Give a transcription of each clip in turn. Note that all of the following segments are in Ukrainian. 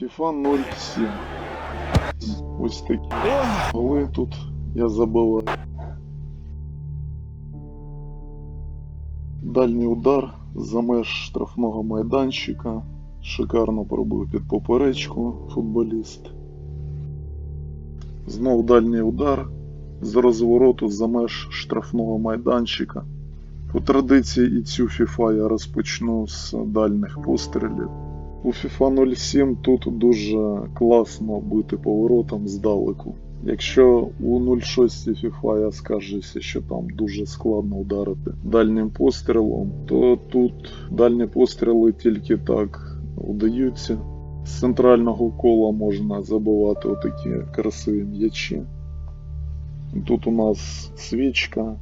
FIFA 07. Ось такі голи тут я забиваю. Дальній удар за меж штрафного майданчика. Шикарно пробив під поперечку футболіст. Знов дальній удар з розвороту за меж штрафного майданчика. По традиції і цю FIFA я розпочну з дальних пострілів. У FIFA 07 тут дуже класно бити поворотом здалеку. Якщо у 06 FIFA я скажуся, що там дуже складно ударити дальнім пострілом, то тут дальні постріли тільки так удаються. З центрального кола можна забивати отакі красиві м'ячі. Тут у нас свічка.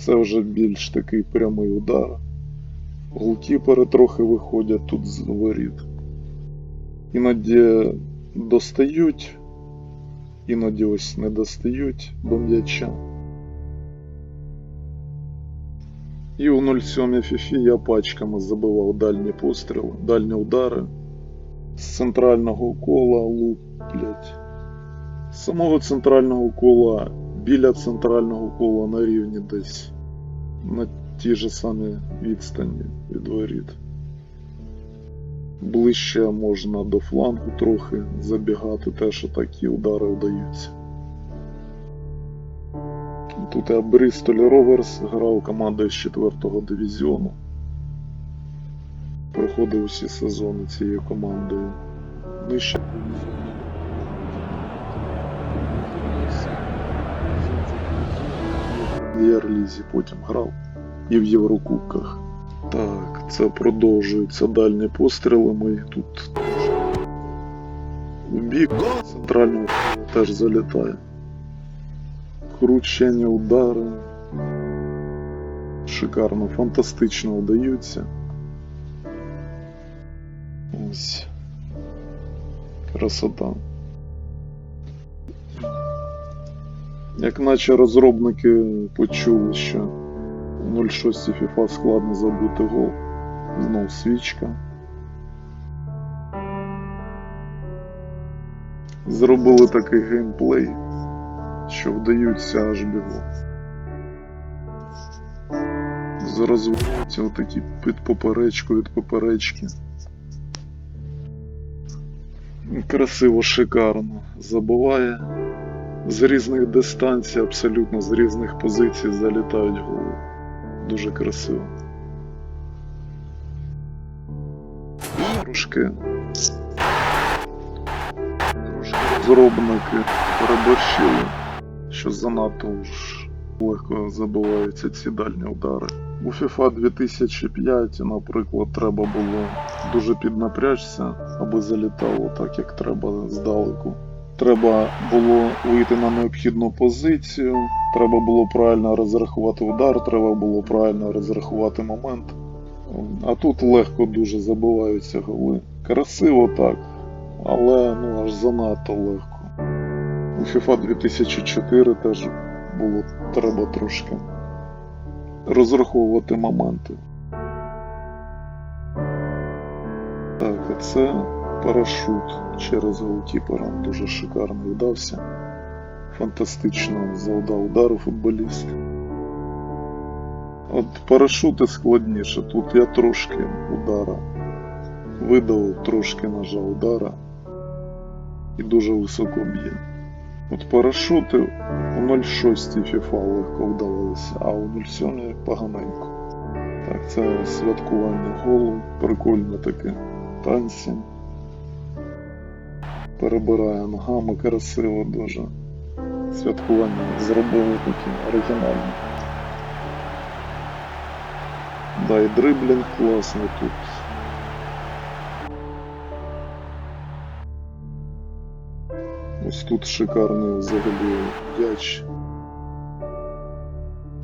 Це вже більш такий прямий удар. Голкіпери трохи виходять тут з воріт. Іноді достають, іноді ось не достають до м'яча. І у 07 фіфі я пачками забивав дальні постріли, дальні удари. З центрального кола луплять. З самого центрального кола біля центрального кола на рівні десь на ті ж самі відстані від воріт. Ближче можна до флангу трохи забігати, теж такі удари вдаються. Тут я Брістоль Роверс грав командою з 4-го дивізіону. Проходив усі сезони цією командою. Нижче дивізіону. В Єрлізі потім грав і в Єврокубках. Так, це продовжуються дальні постріли. Ми тут у бік центрального кола теж залітає. Кручені удари. Шикарно, фантастично вдаються. Ось. Красота. Як наче розробники почули, що у 06 FIFA складно забити гол. Знов свічка. Зробили такий геймплей, що вдаються аж бігом. Зарозвиваються отакі під поперечку від поперечки. Красиво, шикарно. Забиває з різних дистанцій, абсолютно з різних позицій залітають голи. Дуже красиво. Трошки. Трошки розробники переборщили, що занадто ж легко забиваються ці дальні удари. У FIFA 2005, наприклад, треба було дуже піднапрячься, аби залітало так, як треба здалеку. Треба було вийти на необхідну позицію, треба було правильно розрахувати удар, треба було правильно розрахувати момент. А тут легко дуже забиваються голи. Красиво так, але ну аж занадто легко. У FIFA 2004 теж було треба трошки розраховувати моменти. Так, а це парашут через голкіпера дуже шикарно вдався. Фантастично завдав удару футболіст. От парашути складніше. Тут я трошки удара видав, трошки нажав удара і дуже високо б'є. От парашути у 06 FIFA легко вдавалися, а у 07 поганенько. Так, це святкування голу, прикольне таке танці. Перебирає ногами красиво дуже. Святкування зробили таке оригінальне. Да, і дриблінг класний тут. Ось тут шикарний взагалі м'яч.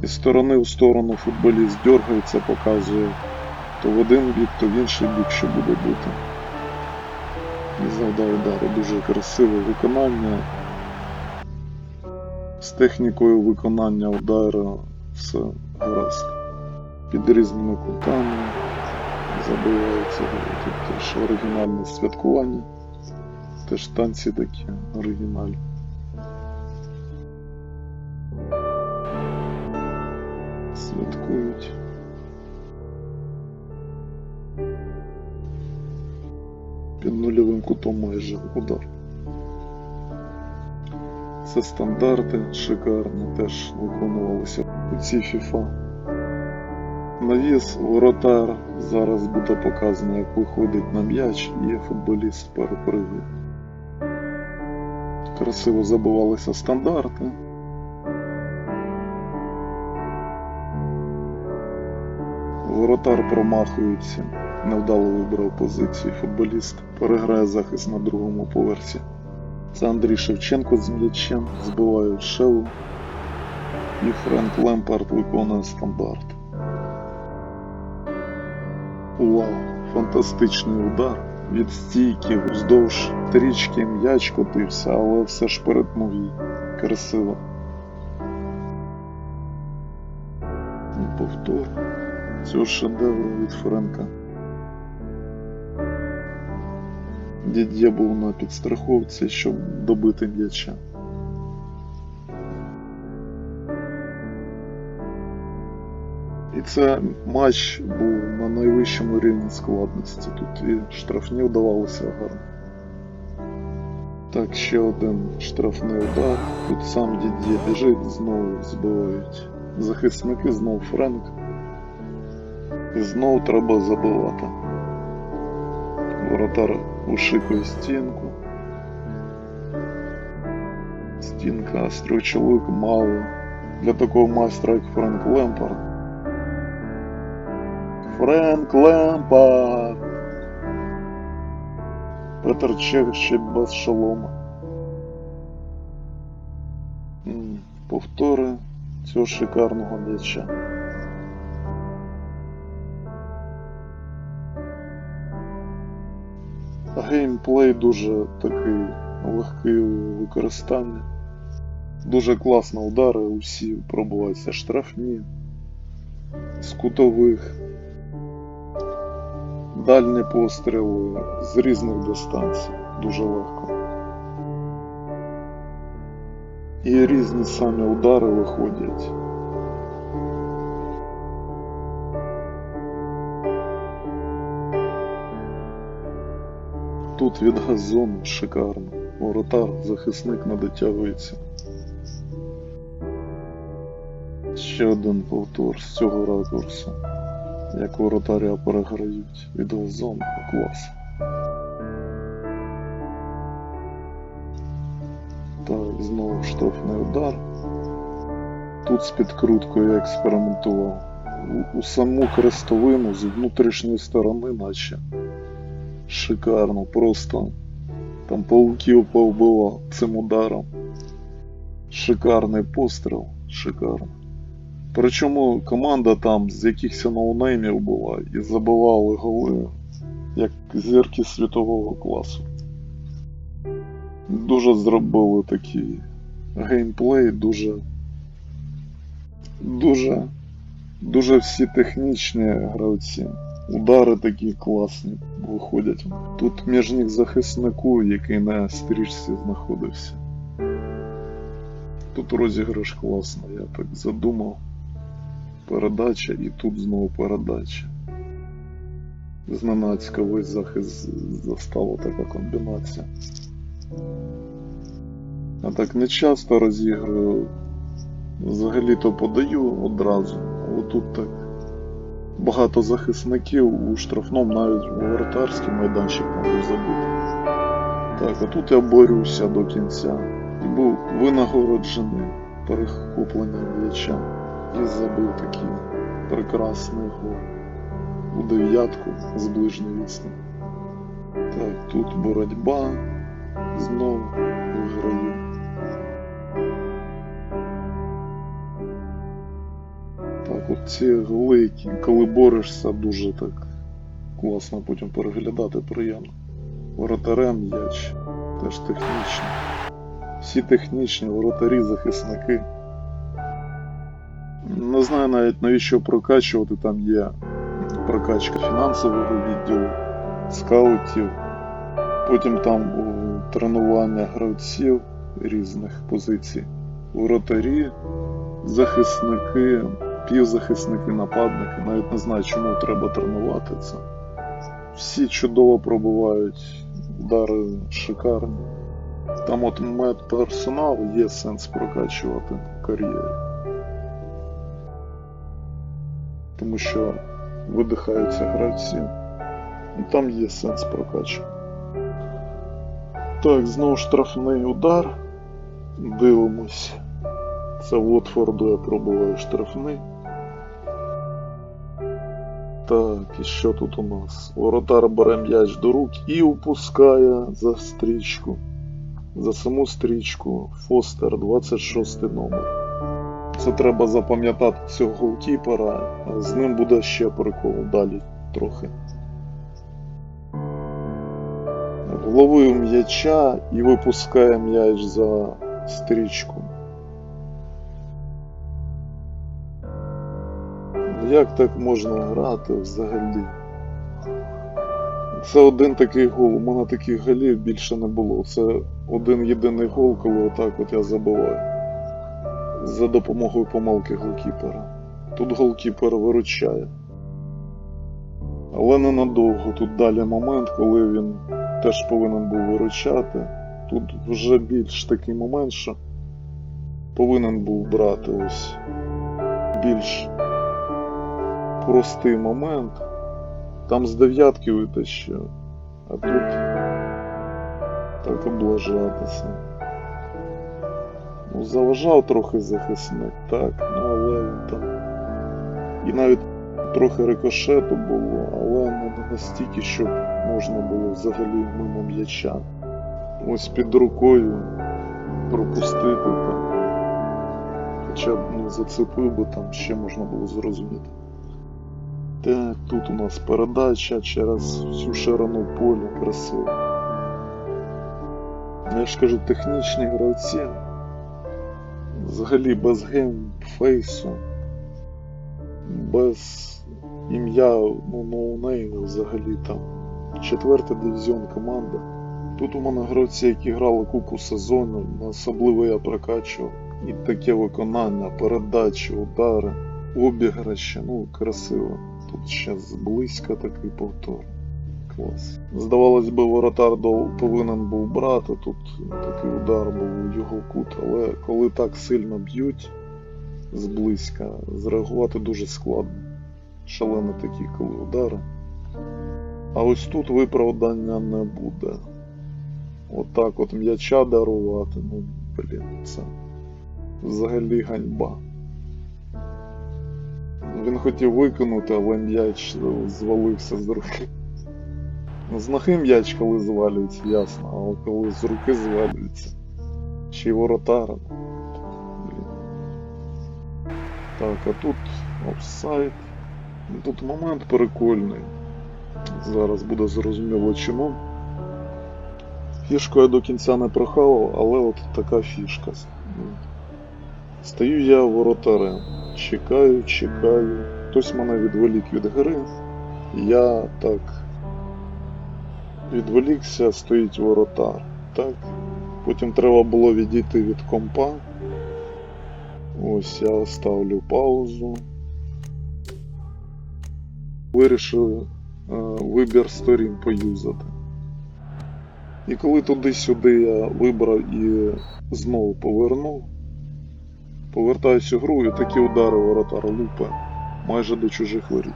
Із сторони в сторону футболіст дергається, показує то в один бік, то в інший бік, що буде бути. Завдав удару дуже красиве виконання. З технікою виконання удару все гаразд. під різними кутами. Забиваються. Тут теж оригінальне святкування. Теж танці такі оригінальні. Нульовим кутом майже удар. Це стандарти шикарні, теж виконувалися у цій FIFA. Навіс, воротар зараз буде показано, як виходить на м'яч і футболіст перепригує. Красиво забивалися стандарти. Воротар промахується, невдало вибрав позицію. Футболіст переграє захист на другому поверсі. Це Андрій Шевченко з м'ячем, збивають шелу. І Френк Лемпард виконує стандарт. Вау, фантастичний удар. Від стійки вздовж трічки м'яч котився, але все ж перетнув її. Красиво. Повтор цього шедевру від Френка. Дід'є був на підстраховці, щоб добити м'яча. І це матч був на найвищому рівні складності. Тут і штрафні вдавалися гарно. Так, ще один штрафний удар. Тут сам Дід'є біжить, знову збивають. Захисники знов Френк. І знову треба забивати. Воротар ушикує стінку. Стінка, строчовик мало. Для такого майстра, як Френк Лемпард. Френк Лемпард! Петр Чех ще без шолома. Повтори цього шикарного м'яча. Геймплей дуже такий легкий у використанні. Дуже класно удари усі пробуваються штрафні, з кутових, дальні постріли з різних дистанцій. Дуже легко. І різні самі удари виходять. Тут від газону шикарно. Воротар, захисник не. Ще один повтор з цього ракурсу. Як воротаря переграють від газону. Клас. Так, знову штрафний удар. Тут з підкруткою я експериментував. У, у саму крестовину з внутрішньої сторони, наче шикарно, просто там пауків повбивав цим ударом. Шикарний постріл, шикарно. Причому команда там з якихось ноунеймів була і забивали голи, як зірки світового класу. Дуже зробили такий геймплей, дуже. Дуже. Дуже всі технічні гравці. Удари такі класні виходять. Тут міжнік захиснику, який на стрічці знаходився. Тут розіграш класний, я так задумав. Передача і тут знову передача. Зненацька весь захист застала така комбінація. Я так не часто розіграю. Взагалі-то подаю одразу, але тут так багато захисників у штрафному навіть у воротарський майданчик можу забити. Так, а тут я борюся до кінця. І був винагороджений перехопленням м'яча і забив такий прекрасний гол у дев'ятку з ближньої відстані. Так, тут боротьба. Знову виграю. Ці голи, коли борешся, дуже так класно потім переглядати приємно. Воротарем м'яч, теж технічно. Всі технічні, воротарі, захисники. Не знаю навіть навіщо прокачувати, там є прокачка фінансового відділу, скаутів, потім там тренування гравців різних позицій, воротарі, захисники, півзахисники, нападники. Навіть не знаю, чому треба тренувати це. Всі чудово пробувають, удари шикарні. Там от медперсонал є сенс прокачувати в кар'єрі. Тому що видихаються гравці. Ну, Там є сенс прокачувати. Так, знову штрафний удар. Дивимось. Це Уотфорду я пробуваю штрафний. Так, і що тут у нас? Воротар бере м'яч до рук і упускає за стрічку. За саму стрічку Фостер 26 номер. Це треба запам'ятати цього голкіпера. З ним буде ще прикол далі трохи. Вловив м'яча і випускає м'яч за стрічку. Як так можна грати взагалі? Це один такий гол. У мене таких голів більше не було. Це один єдиний гол, коли отак от я забиваю. За допомогою помилки голкіпера. Тут голкіпер виручає. Але ненадовго. Тут далі момент, коли він теж повинен був виручати. Тут вже більш такий момент, що повинен був брати ось більш простий момент. Там з дев'ятки витащив, а тут так облажатися. Ну, заважав трохи захисник, так, ну але там. І навіть трохи рикошету було, але не настільки, щоб можна було взагалі мимо м'яча. Ось під рукою пропустити там. Хоча б ну, зацепив би там, ще можна було зрозуміти. Так, тут у нас передача через всю ширину поля красиво. Я ж кажу, технічні гравці. Взагалі без геймфейсу, без ім'я, ну, ноунейму взагалі там. Четверта дивізіон команда. Тут у мене гравці, які грали купу сезонів, особливо я прокачував. І таке виконання, передачі, удари, обіграші, ну красиво. Ще зблизька такий повтор. Клас. Здавалось би, воротар повинен був брати. Тут такий удар був у його кут, але коли так сильно б'ють зблизька, зреагувати дуже складно. Шалені такі, коли удари. А ось тут виправдання не буде. Отак от м'яча дарувати, ну, блін, це взагалі ганьба. Він хотів виконати, але м'яч звалився з руки. Ну, З ноги м'яч, коли звалюється, ясно, але коли з руки звалюється. Ще й воротара. Блін. Так, а тут офсайд. Ну, Тут момент прикольний. Зараз буде зрозуміло чому. Фішку я до кінця не прохавав, але от така фішка. Стою я воротарем. Чекаю, чекаю. Хтось мене відволік від гри. Я так відволікся, стоїть воротар. Так. Потім треба було відійти від компа. Ось я ставлю паузу. Вирішив е, вибір сторін поюзати. І коли туди-сюди я вибрав і знову повернув, повертаюсь у гру і такі удари воротар лупа майже до чужих воріт.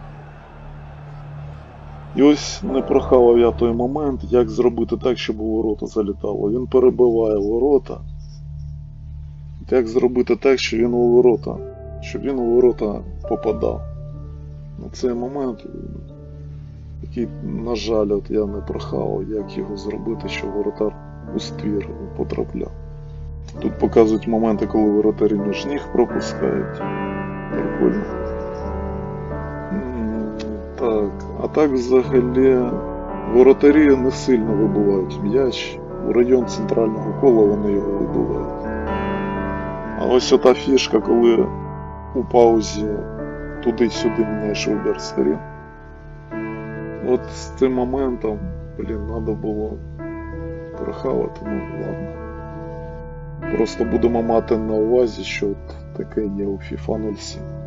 І ось не прохавав я той момент, як зробити так, щоб у ворота залітало. Він перебиває ворота. Як зробити так, щоб він у ворота, щоб він у ворота попадав. На цей момент, який, на жаль, от я не прохавав, як його зробити, щоб воротар у ствір потрапляв. Тут показують моменти, коли воротарі між ніг пропускають. Прикольно. Так, а так взагалі воротарі не сильно вибивають м'яч. У район центрального кола вони його вибивають. А ось ота фішка, коли у паузі туди-сюди міняєш вибір сторін. От з цим моментом, блін, треба було прохавати, ну ладно. Просто будемо мати на увазі, що таке є у FIFA 07.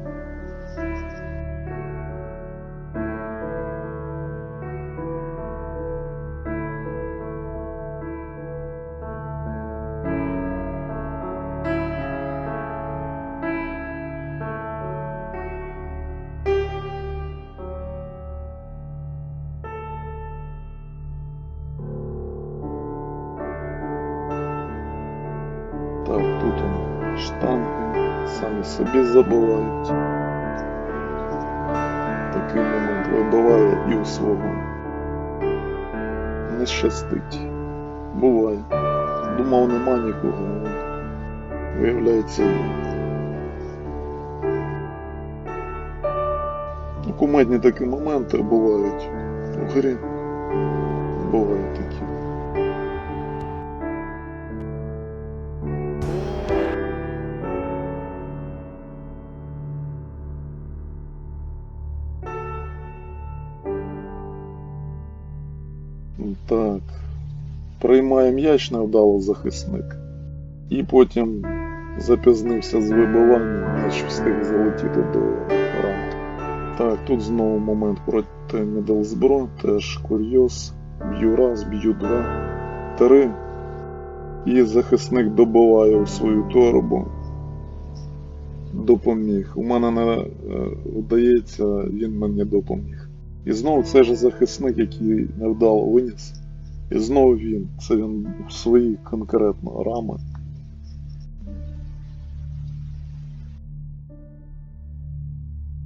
Свого. Не щастить. Буває. Думав нема нікого, виявляється є. Кумедні такі моменти бувають у грі. Бувають такі. М'яч невдало захисник. І потім запізнився з вибиванням, м'яч встиг залетіти до рамки. Так, тут знову момент проти Мідлсбро, теж курйоз. Б'ю раз, б'ю два, три. І захисник добиває у свою торбу. Допоміг. У мене не е, вдається, він мені допоміг. І знову цей же захисник, який невдало виніс. І знову він. Це він у свої конкретно рами.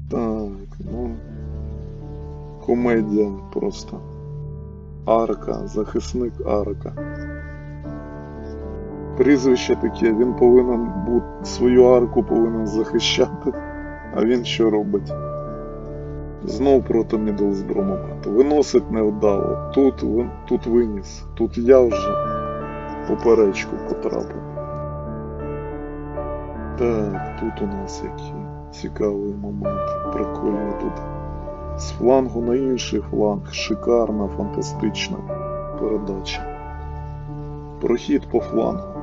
Так, ну. Комедія просто. Арка, захисник Арка. Прізвище таке, він повинен бути свою арку повинен захищати. А він що робить? Знов проти Мідлсбро моменту. Виносить невдало. Тут, тут виніс. Тут я вже поперечку потрапив. Так, тут у нас який цікавий момент. Прикольно тут. З флангу на інший фланг. Шикарна, фантастична передача. Прохід по флангу.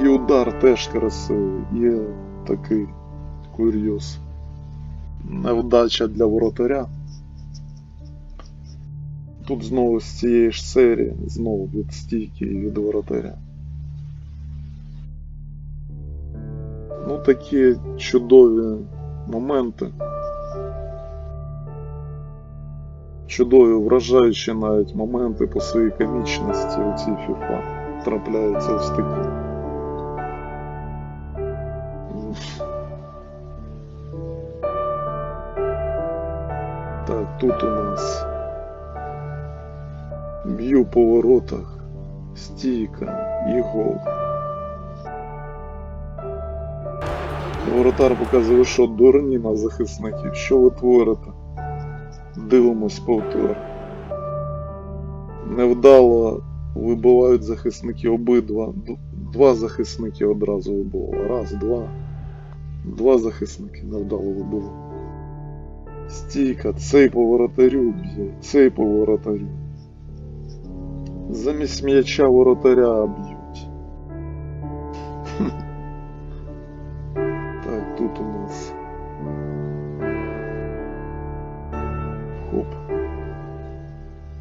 І удар теж красивий. Є такий курйоз невдача для воротаря. Тут знову з цієї ж серії, знову від стійки і від воротаря. Ну такі чудові моменти. Чудові, вражаючі навіть моменти по своїй комічності у цій FIFA трапляються ось такі. Тут у нас б'ю по воротах, стійка і гол. Воротар показує, що дурні на захисників. Що ви творите? Дивимось повтор. Невдало вибивають захисники обидва. Два захисники одразу вибивали. Раз, два. Два захисники невдало вибивали. Стійка, цей по воротарю б'є, цей по воротарю. Замість м'яча воротаря б'ють. Так, тут у нас. Хоп.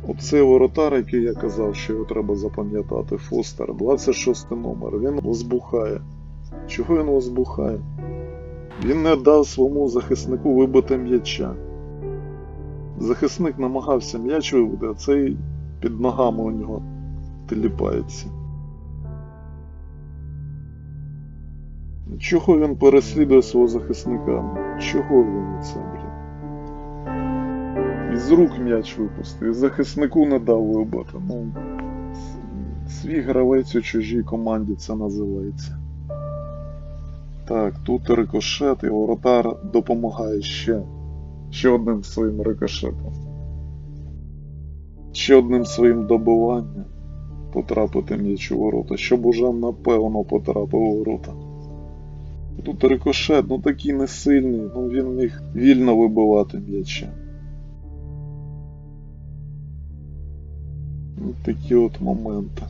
Оцей воротар, який я казав, що його треба запам'ятати, Фостер, 26 номер, він возбухає. Чого він возбухає? Він не дав своєму захиснику вибити м'яча. Захисник намагався м'яч вибити, а цей під ногами у нього теліпається. Чого він переслідує свого захисника? Чого він це, блін? Із рук м'яч випустив, і захиснику не дав вибити. Ну, свій гравець у чужій команді це називається. Так, тут рикошет і воротар допомагає ще. Ще одним своїм рикошетом. Ще одним своїм добиванням потрапити м'яч у ворота, щоб уже напевно потрапив у ворота. Тут рикошет, ну такий не сильний, ну він міг вільно вибивати м'яча. Такі от моменти.